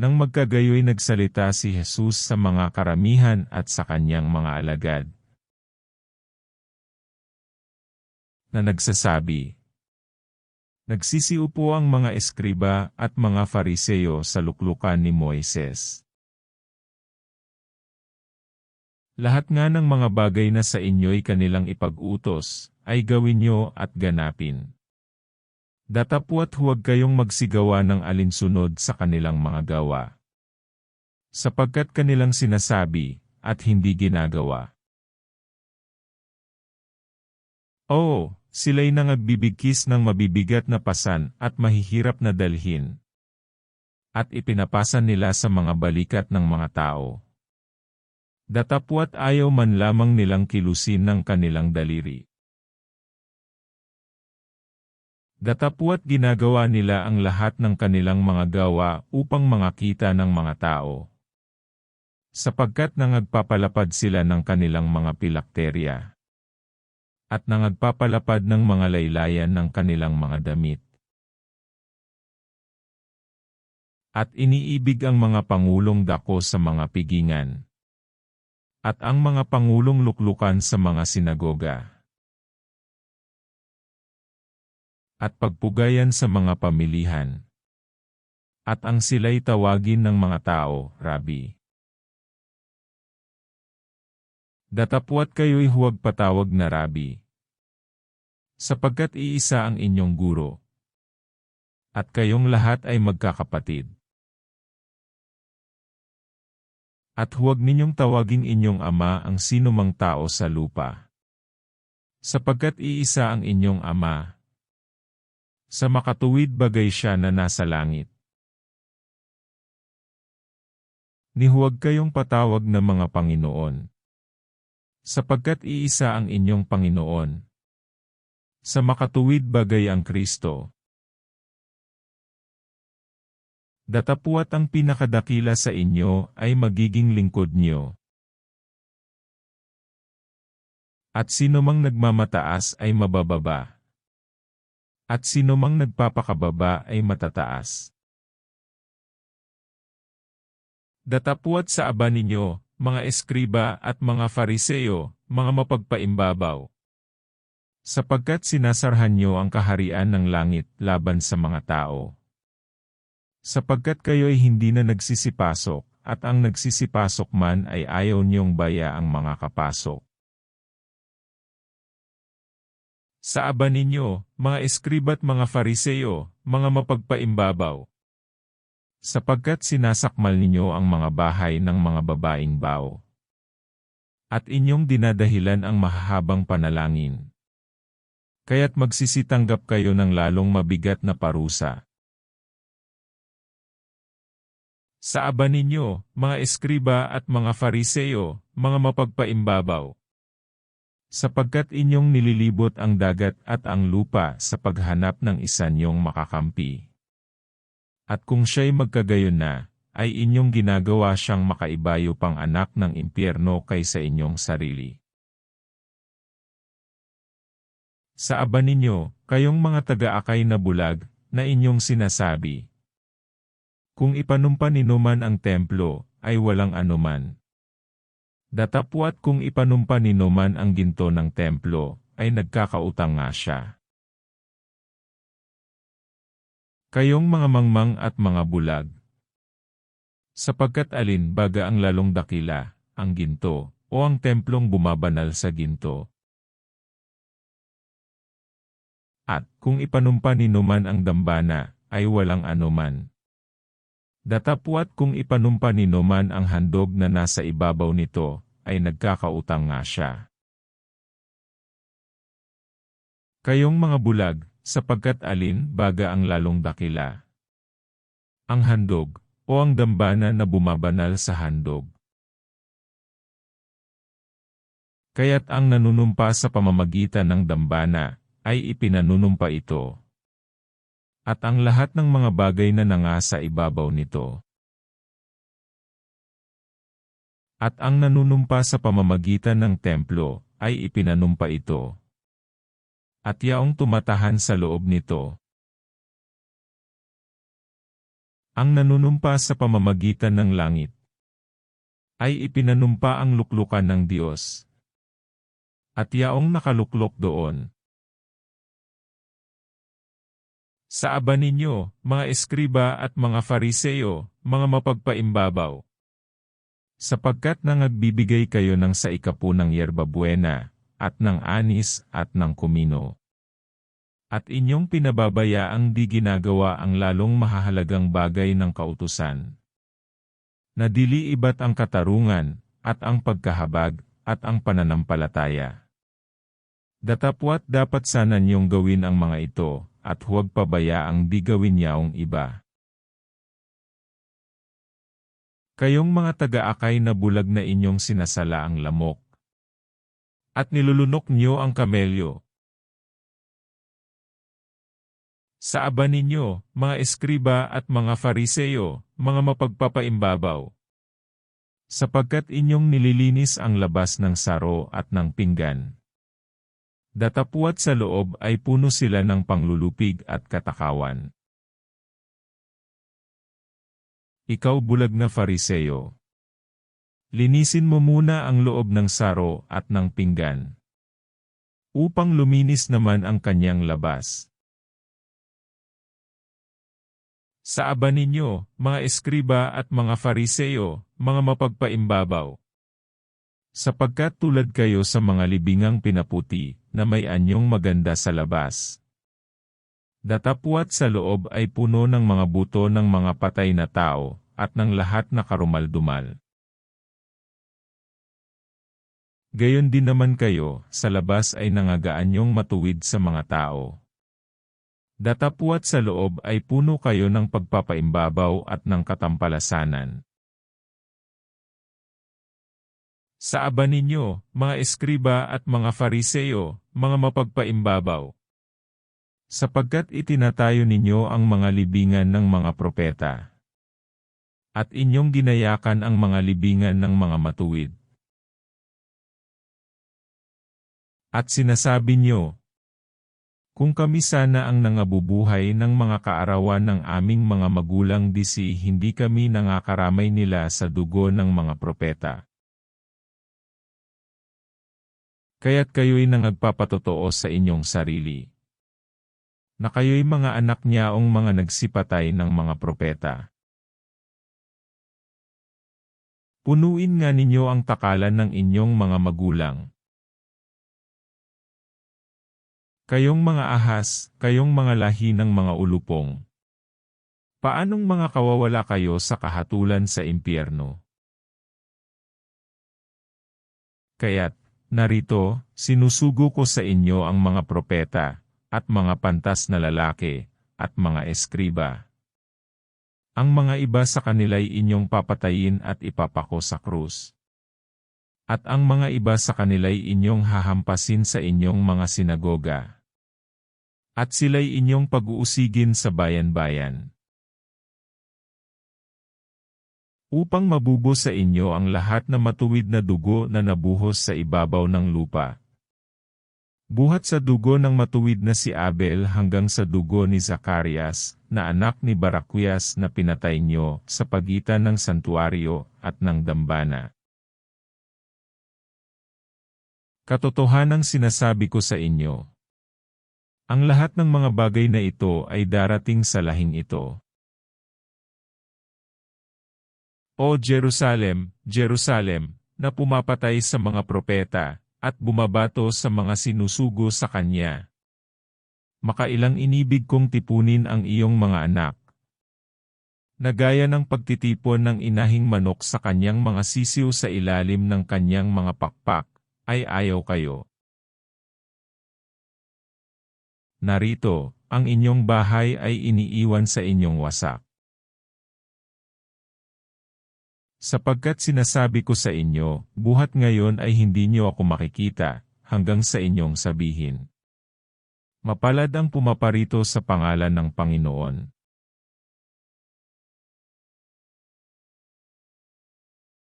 Nang magkagayoy nagsalita si Jesus sa mga karamihan at sa kanyang mga alagad. Na nagsasabi, Nagsisiupo ang mga eskriba at mga fariseyo sa luklukan ni Moises. Lahat nga ng mga bagay na sa inyo'y kanilang ipag-utos, ay gawin nyo at ganapin. Datapwat huwag kayong magsigawa ng alinsunod sa kanilang mga gawa. Sapagkat kanilang sinasabi, at hindi ginagawa. Oo, sila'y nangagbibigkis ng mabibigat na pasan at mahihirap na dalhin. At ipinapasan nila sa mga balikat ng mga tao. Datapwat ayaw man lamang nilang kilusin ng kanilang daliri. Datapwat ginagawa nila ang lahat ng kanilang mga gawa upang makita ng mga tao. Sapagkat nangagpapalapad sila ng kanilang mga pilakterya. At nangagpapalapad ng mga laylayan ng kanilang mga damit. At iniibig ang mga pangulong dako sa mga pigingan at ang mga pangulong luklukan sa mga sinagoga. At pagpugayan sa mga pamilihan. At ang sila'y tawagin ng mga tao, Rabi. Datapwat kayo'y huwag patawag na Rabi. Sapagkat iisa ang inyong guro. At kayong lahat ay magkakapatid. At huwag ninyong tawagin inyong ama ang sinumang tao sa lupa. Sapagkat iisa ang inyong ama. Sa makatuwid bagay siya na nasa langit. Ni huwag kayong patawag na mga Panginoon. Sapagkat iisa ang inyong Panginoon. Sa makatuwid bagay ang Kristo. Datapuat ang pinakadakila sa inyo ay magiging lingkod niyo. At sino mang nagmamataas ay mabababa. At sino mang nagpapakababa ay matataas. Datapuat sa aba ninyo, mga eskriba at mga fariseyo, mga mapagpaimbabaw. Sapagkat sinasarhan niyo ang kaharian ng langit laban sa mga tao. Sapagkat kayo'y hindi na nagsisipasok, at ang nagsisipasok man ay ayaw niyong baya ang mga kapasok. Sa aba ninyo, mga eskriba't mga fariseyo, mga mapagpaimbabaw. Sapagkat sinasakmal ninyo ang mga bahay ng mga babaing bao. At inyong dinadahilan ang mahahabang panalangin. Kaya't magsisitanggap kayo ng lalong mabigat na parusa. Sa aba ninyo, mga eskriba at mga fariseyo, mga mapagpaimbabaw. Sapagkat inyong nililibot ang dagat at ang lupa sa paghanap ng isa niyong makakampi. At kung siya'y magkagayon na, ay inyong ginagawa siyang makaibayo pang anak ng impyerno kaysa inyong sarili. Sa aba ninyo, kayong mga taga-akay na bulag, na inyong sinasabi, kung ipanumpa ni Numan ang templo, ay walang anuman. Datapwat kung ipanumpa ni Numan ang ginto ng templo, ay nagkakautang nga siya. Kayong mga mangmang at mga bulag. Sapagkat alin baga ang lalong dakila, ang ginto, o ang templong bumabanal sa ginto. At kung ipanumpa ni Numan ang dambana, ay walang anuman. Datapwat kung ipanumpa ni Noman ang handog na nasa ibabaw nito, ay nagkakautang nga siya. Kayong mga bulag, sapagkat alin baga ang lalong dakila. Ang handog, o ang dambana na bumabanal sa handog. Kaya't ang nanunumpa sa pamamagitan ng dambana, ay ipinanunumpa ito at ang lahat ng mga bagay na nangasa ibabaw nito. At ang nanunumpa sa pamamagitan ng templo, ay ipinanumpa ito. At yaong tumatahan sa loob nito. Ang nanunumpa sa pamamagitan ng langit ay ipinanumpa ang luklukan ng Diyos. At yaong nakaluklok doon. Sa aba ninyo, mga eskriba at mga fariseyo, mga mapagpaimbabaw. Sapagkat nangagbibigay kayo ng sa ikapu ng yerba buena, at ng anis at ng kumino. At inyong pinababaya ang di ginagawa ang lalong mahahalagang bagay ng kautusan. Nadili iba't ang katarungan, at ang pagkahabag, at ang pananampalataya. Datapwat dapat sana niyong gawin ang mga ito, at huwag pabayaang di gawin yaong iba. Kayong mga taga-akay na bulag na inyong sinasala ang lamok. At nilulunok niyo ang kamelyo, Sa aba ninyo, mga eskriba at mga fariseyo, mga mapagpapaimbabaw. Sapagkat inyong nililinis ang labas ng saro at ng pinggan. Datapuat sa loob ay puno sila ng panglulupig at katakawan. Ikaw bulag na fariseyo. Linisin mo muna ang loob ng saro at ng pinggan. Upang luminis naman ang kanyang labas Sa aba ninyo, mga eskriba at mga fariseyo, mga mapagpaimbabaw. Sapagkat tulad kayo sa mga libingang pinaputi, na may anyong maganda sa labas. Datapwat sa loob ay puno ng mga buto ng mga patay na tao, at ng lahat na karumaldumal. Gayon din naman kayo, sa labas ay nangagaan yung matuwid sa mga tao. Datapwat sa loob ay puno kayo ng pagpapaimbabaw at ng katampalasanan. Sa aba ninyo, mga eskriba at mga fariseyo, mga mapagpaimbabaw. Sapagkat itinatayo ninyo ang mga libingan ng mga propeta. At inyong ginayakan ang mga libingan ng mga matuwid. At sinasabi niyo, kung kami sana ang nangabubuhay ng mga kaarawan ng aming mga magulang disi hindi kami nangakaramay nila sa dugo ng mga propeta. Kaya't kayo'y nangagpapatotoo sa inyong sarili. Na kayo'y mga anak niyaong mga nagsipatay ng mga propeta. Punuin nga ninyo ang takalan ng inyong mga magulang. Kayong mga ahas, kayong mga lahi ng mga ulupong. Paanong mga kawawala kayo sa kahatulan sa impyerno? Kaya't, narito, sinusugo ko sa inyo ang mga propeta, at mga pantas na lalaki, at mga eskriba. Ang mga iba sa kanila'y inyong papatayin at ipapako sa krus. At ang mga iba sa kanila'y inyong hahampasin sa inyong mga sinagoga at sila'y inyong pag-uusigin sa bayan-bayan. Upang mabubo sa inyo ang lahat na matuwid na dugo na nabuhos sa ibabaw ng lupa. Buhat sa dugo ng matuwid na si Abel hanggang sa dugo ni Zacarias, na anak ni Baraquias na pinatay niyo sa pagitan ng santuario at ng dambana. Katotohanang sinasabi ko sa inyo, ang lahat ng mga bagay na ito ay darating sa lahing ito. O Jerusalem, Jerusalem, na pumapatay sa mga propeta, at bumabato sa mga sinusugo sa kanya. Makailang inibig kong tipunin ang iyong mga anak. Nagaya ng pagtitipon ng inahing manok sa kanyang mga sisiw sa ilalim ng kanyang mga pakpak, ay ayaw kayo. Narito, ang inyong bahay ay iniiwan sa inyong wasak. Sapagkat sinasabi ko sa inyo, buhat ngayon ay hindi niyo ako makikita, hanggang sa inyong sabihin. Mapalad ang pumaparito sa pangalan ng Panginoon.